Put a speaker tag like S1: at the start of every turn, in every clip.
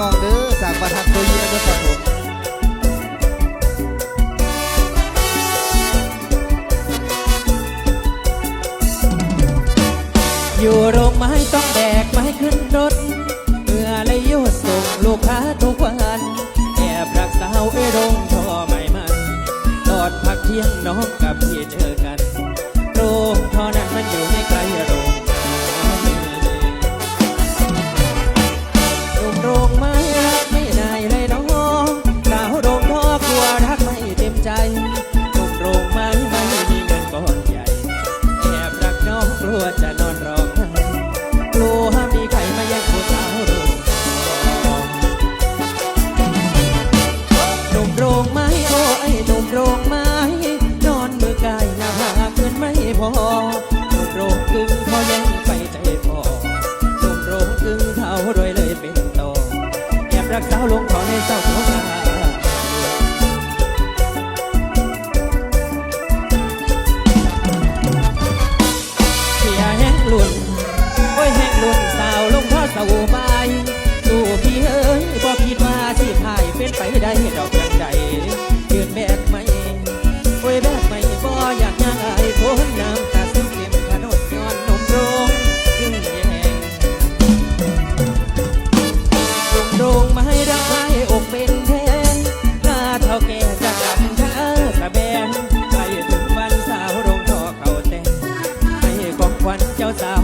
S1: น้องเด้อจากประทัดตัวเยี่ยมด้วยครับผม
S2: อยู่โรงไม้ต้องแบกไม้ขึ้นรถเมื่อไรยส่งลูกค้าทุกวันแอบรักสาวเอ้โรงท่อไม่มันตอดพักเที่ยงน้องกับพี่เจอกันโรงท่อนั้นมันอยู่ไม่ไกลโรง พอหนุ่มโรงกึ่งเขาแย่งไปใจพอหนุ่มโรงกึ่งเขารวยเลยเป็นต่อแอบรักสาวลงขอในเศร้าเขา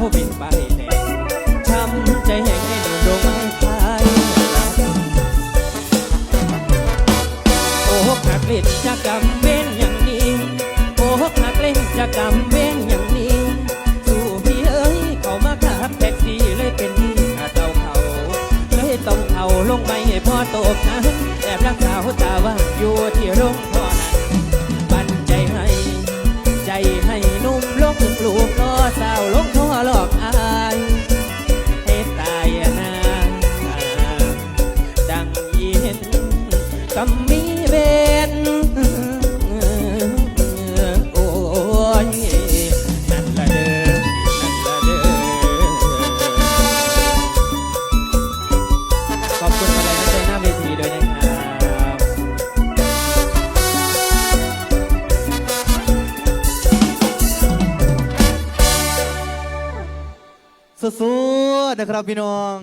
S2: เจ้าสาวเป็นไปแน่ช้ำ กำมีเวนโอ้ยนั่นละเด้อนั่นละเด้อขอบคุณอะไรนะใจหน้าเวทีด้วยนะครับ
S1: สู้ๆนะครับพี่น้อง